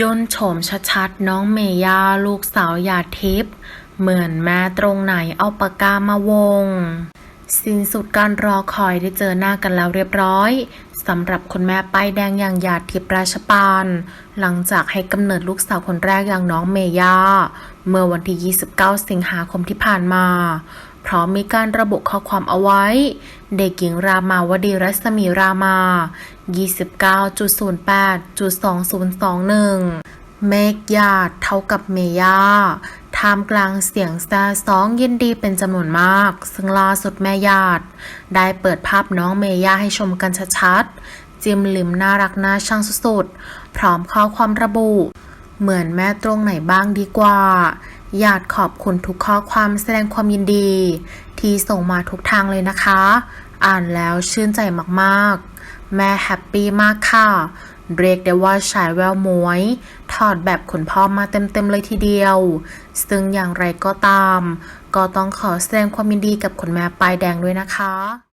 ย่นโฉมชัดๆ น้องเมย่าลูกสาวหยาดทิพย์เหมือนแม่ตรงไหนเอาปากกามาวง สิ้นสุดการรอคอยได้เจอหน้ากันแล้วเรียบร้อยสำหรับคุณแม่ป้ายแดงอย่างหยาดทิพย์ราชปาน หลังจากให้กำเนิดลูกสาวคนแรกอย่างน้องเมย่า เมื่อวันที่ 29 สิงหาคมที่ผ่านมา พร้อมมีการระบุข้อความเอาไว้ เด็กหญิงรามาวดีรัศมีรามา 29.08.2021 เมกญาติเท่ากับเมย่าท่ามกลางเสียงแซ่ซองยินดีเป็นจำนวนมาก ซึ่งล่าสุดแม่ญาติ ได้เปิดภาพน้องเมย่าให้ชมกันชัดๆ จิมลิมน่ารักน่าช่างสุดๆ พร้อมข้อความระบุ เหมือนแม่ตรงไหนบ้างดีกว่า อยากขอบคุณทุกข้อความแสดงความยินดี ที่ส่งมาทุกทางเลยนะคะ อ่านแล้วชื่นใจมากๆ แม่แฮปปี้มากค่ะเรียกได้ว่าฉายแววมวย ถอดแบบคุณพ่อมาเต็มๆเลยทีเดียว ซึ่งอย่างไรก็ตาม ก็ต้องขอแสดงความยินดีกับคุณแม่ปลายแดงด้วยนะคะ